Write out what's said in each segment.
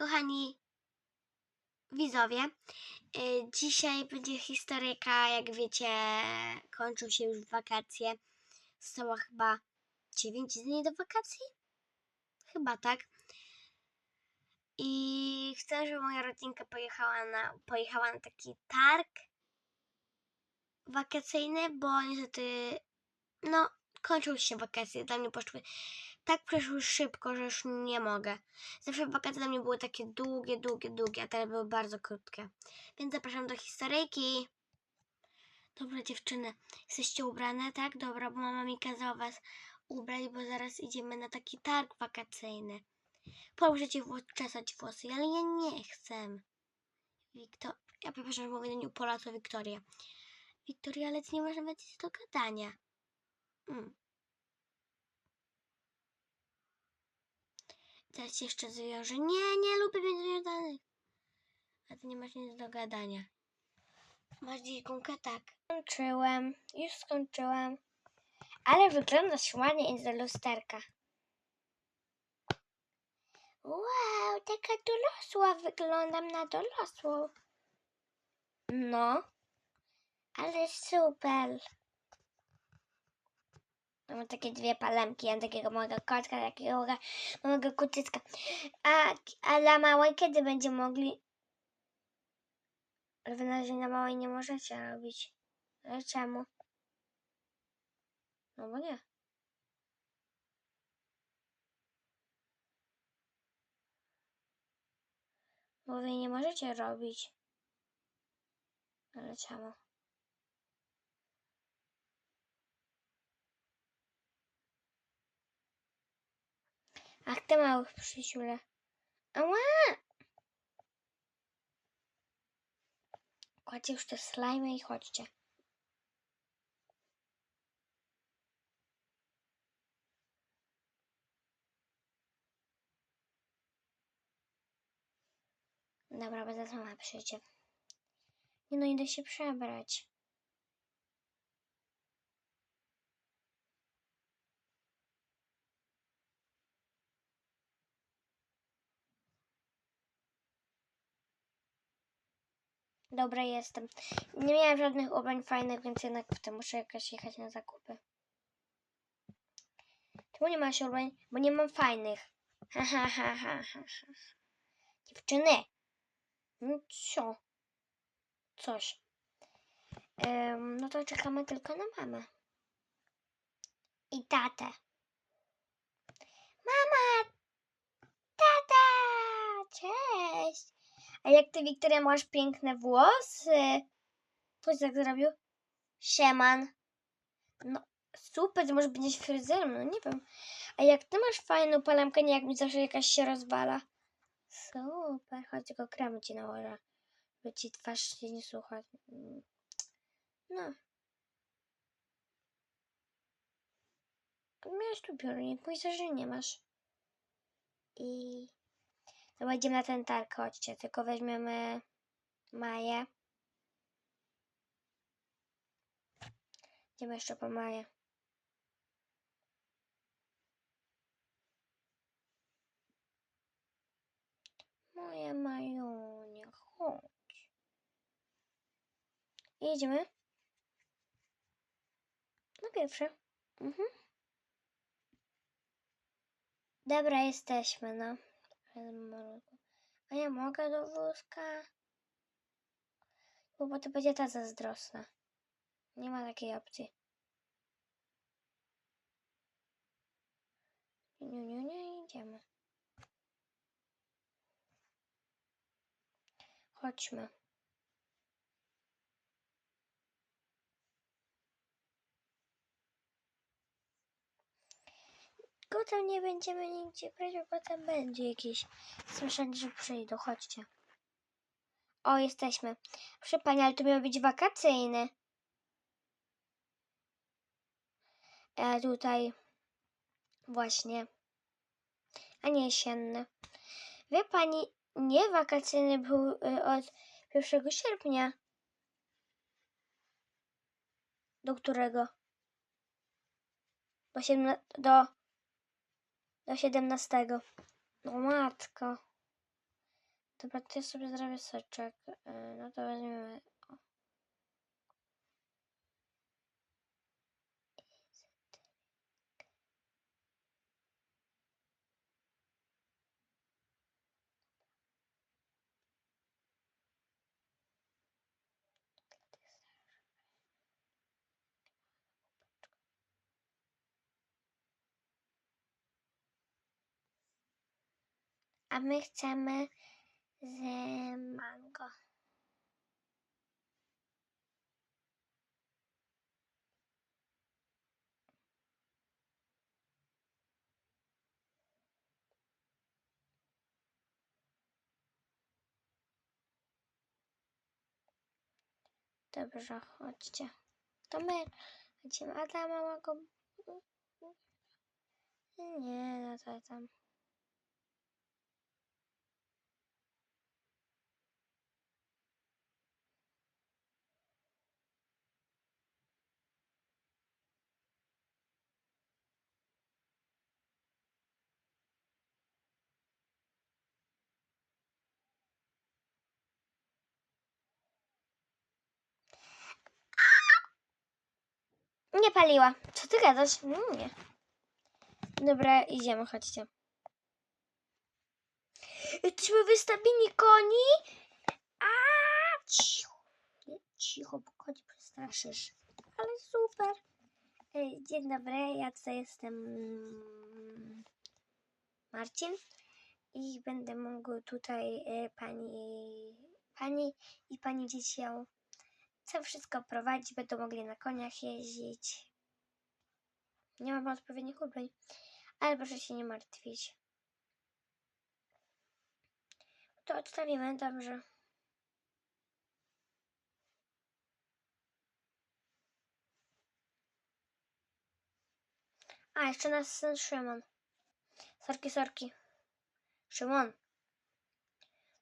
Kochani widzowie, y, dzisiaj będzie historyjka, jak wiecie, kończą się już wakacje. Zostało chyba 9 dni do wakacji? Chyba tak. I chcę, żeby moja rodzinka pojechała na, pojechała na taki targ wakacyjny, bo niestety, no, kończą się wakacje. Dla mnie poszły tak przeszły szybko, że już nie mogę. Zawsze wakacje dla mnie były takie długie, długie, długie, a teraz były bardzo krótkie. Więc zapraszam do historyjki. Dobra dziewczyny, jesteście ubrane, tak? Dobra, bo mama mi kazała was ubrać, bo zaraz idziemy na taki targ wakacyjny. Możecie czesać włosy, ale ja nie chcę. Wiktor... Ja przepraszam, że mówię do niej Pola, to Wiktoria. Wiktoria, ale ty nie masz nawet do gadania. Mm. Teraz się jeszcze zwiąże. Nie, nie lubię być związanych. A ty nie masz nic do gadania. Masz dziś gumkę? Tak. Skończyłem. Już skończyłem. Ale wyglądasz ładnie i do lusterka. Wow, taka dorosła wyglądam na dorosłą. No. Ale super. Mam takie dwie palemki, ja takiego małego kotka, takiego małego kucycka. A, a dla małej kiedy będzie mogli? Ale wy na razie na małej nie możecie robić. Ale czemu? No bo nie. Bo wy nie możecie robić. Ale czemu? Ach, te małych przysiule. Ała! Kładźcie już te slajmy i chodźcie. Dobra, bo zaraz mama przyjdzie. Nie no, idę się przebrać. Dobra, jestem. Nie miałem żadnych ubrań fajnych, więc jednak potem muszę jakoś jechać na zakupy. Czemu nie masz ubrań? Bo nie mam fajnych. Ha, ha, ha, ha, ha. Dziewczyny. No co? Coś. Em, no to czekamy tylko na mamę. I tatę. Mama! Tata! Cześć! A jak ty, Wiktoria, masz piękne włosy? Ktoś tak zrobił? Sieman. No, super, to może będziesz fryzjerem, no nie wiem. A jak ty masz fajną palemkę, nie jak mi zawsze jakaś się rozwala. Super, chodź, tylko kremu ci nałożę, by ci twarz się nie słucha. Mm. No. Miałeś tu piórnik, mój że nie masz. I... Dobra, idziemy na ten targ, chodźcie, tylko weźmiemy Maję. Idziemy jeszcze po Maję. Moja Majunia, chodź. I Idziemy. No pierwsze. Mhm. Dobra, jesteśmy, no. A ja mogę do wózka? Bo, to będzie ta zazdrosna. Nie ma takiej opcji. Nie, nie, nie, idziemy. Chodźmy. Potem nie będziemy nigdzie brać, bo potem będzie jakiś słyszeć, że przyjdą. Chodźcie. O, jesteśmy. Proszę pani, ale to miał być wakacyjny. E, tutaj właśnie. A nie jesienny. Wie pani, nie wakacyjny był y, od 1 sierpnia. Do którego? Do, siedemna- do, do 17. No matko. Dobra, to ja sobie zrobię soczek. E, No to weźmiemy. A my chcemy z mango. Dobrze, chodźcie. To my chodzimy. A ta małego... Nie, no to tam. Nie paliła. Co ty gadasz? Nie. Dobra, idziemy, chodźcie. Jesteśmy wystawieni koni. A cicho. Cicho, bo koni przestraszysz. Ale super. Dzień dobry, ja tutaj jestem mm, Marcin i będę mógł tutaj e, pani, pani i pani dzieci co wszystko prowadzić, będą mogli na koniach jeździć. Nie mam odpowiednich ubrań, ale proszę się nie martwić. To odstawimy, dobrze. A, jeszcze nas syn Szymon. Sorki, sorki. Szymon.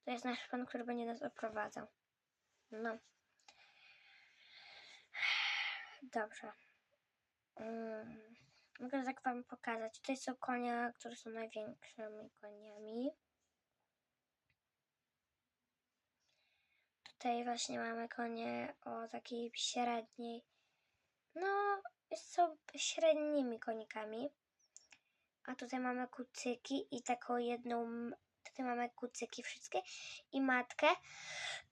To jest nasz pan, który będzie nas oprowadzał. No. Dobrze. Mm, mogę tak wam pokazać. Tutaj są konia, które są największymi koniami. Tutaj właśnie mamy konie o takiej średniej. No, są średnimi konikami. A tutaj mamy kucyki i taką jedną. Tutaj mamy kucyki wszystkie i matkę.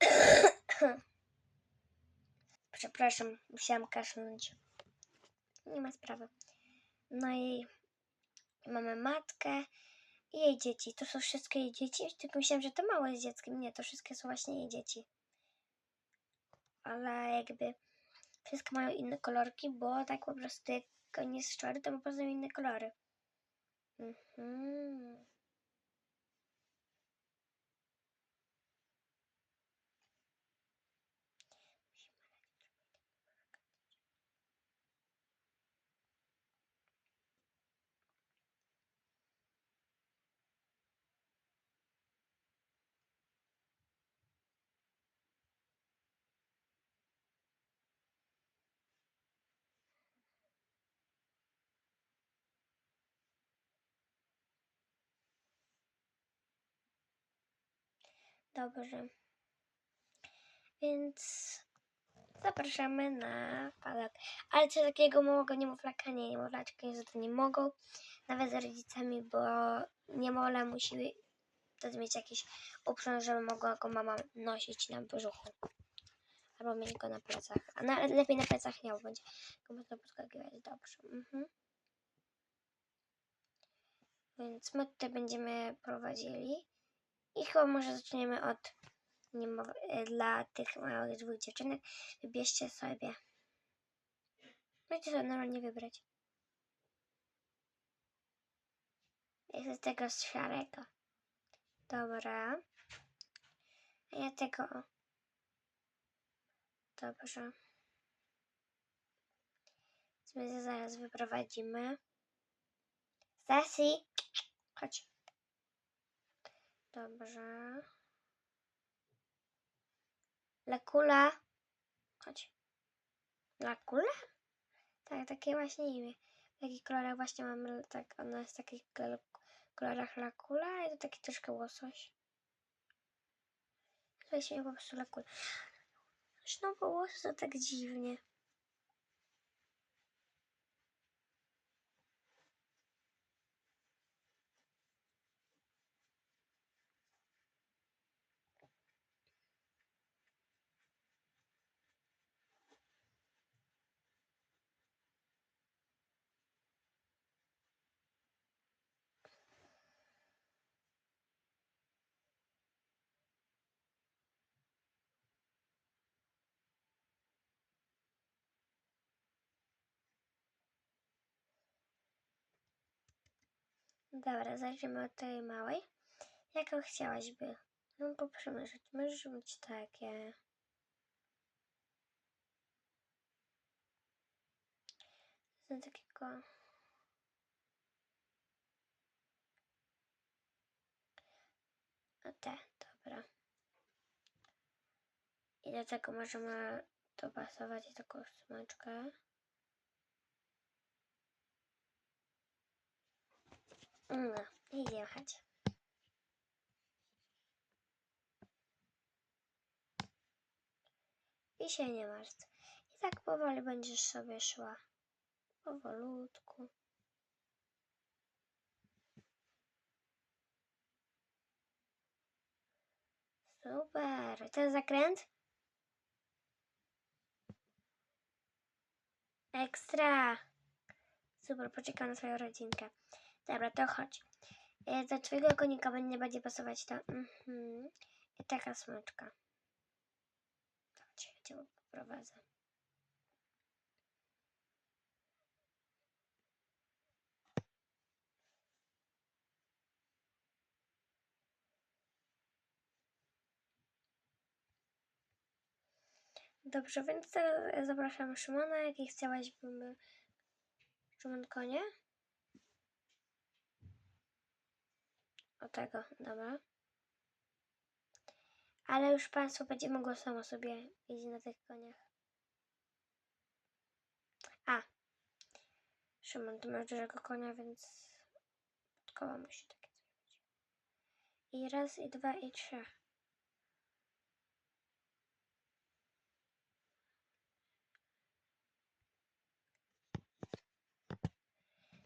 Przepraszam, musiałam kaszlnąć. Nie ma sprawy. No i mamy matkę i jej dzieci. To są wszystkie jej dzieci. Tylko myślałam, że to małe jest dzieckiem. Nie, to wszystkie są właśnie jej dzieci. Ale jakby wszystkie mają inne kolorki, bo tak po prostu jak koń jest to po prostu inne kolory. Mhm. Dobrze. Więc zapraszamy na padok. Ale coś takiego małego niemowlaka nie, niemowlaczki niestety nie mogą. Nawet z rodzicami, bo niemowlę musi wtedy mieć jakiś uprzęg, żeby mogła go mama nosić na brzuchu. Albo mieć go na plecach. A na, lepiej na plecach nie, bo będzie go można podskakiwać. Dobrze. Mhm. Więc my tutaj będziemy prowadzili. I chyba może zaczniemy od e, dla tych małych dwóch dziewczynek. Wybierzcie sobie. Możecie sobie normalnie wybrać. Jest z tego szarego. Dobra. A ja tego. Dobrze. My zaraz wyprowadzimy. Stasi! Chodź. Dobrze. Lakula. Chodź. Lakula? Tak, takie właśnie imię. W takich kolorach właśnie mamy, tak, ona jest w takich kol- kolorach lakula i to taki troszkę łosoś. Tutaj się po prostu lekuje. Zresztą było to tak dziwnie. Dobra, zacznijmy od tej małej. Jaką chciałaś by? No poprzemyśleć. Możesz mieć takie. Z takiego. O te, dobra. I do tego możemy dopasować taką smyczkę. No, i jechać. I się nie martw. I tak powoli będziesz sobie szła. Powolutku. Super. Ten zakręt? Ekstra. Super, poczekam na swoją rodzinkę. Dobra, to chodź. E, Do twojego konika będzie będzie pasować to. Mhm. I taka smyczka. Chodź, ja cię poprowadzę. Dobrze, więc zapraszam Szymona. Jaki chciałaś by... Szymon konie? O tego, dobra. Ale już Państwo będzie mogło samo sobie jeździć na tych koniach. A. Szymon, ty masz dużego konia, więc koła musi takie zrobić. I raz, i dwa, i trzy.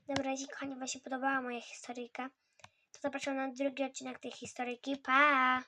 Dobra, jeśli kochani Wam się podobała moja historyjka, to zapraszam na drugi odcinek tej historyjki. Pa!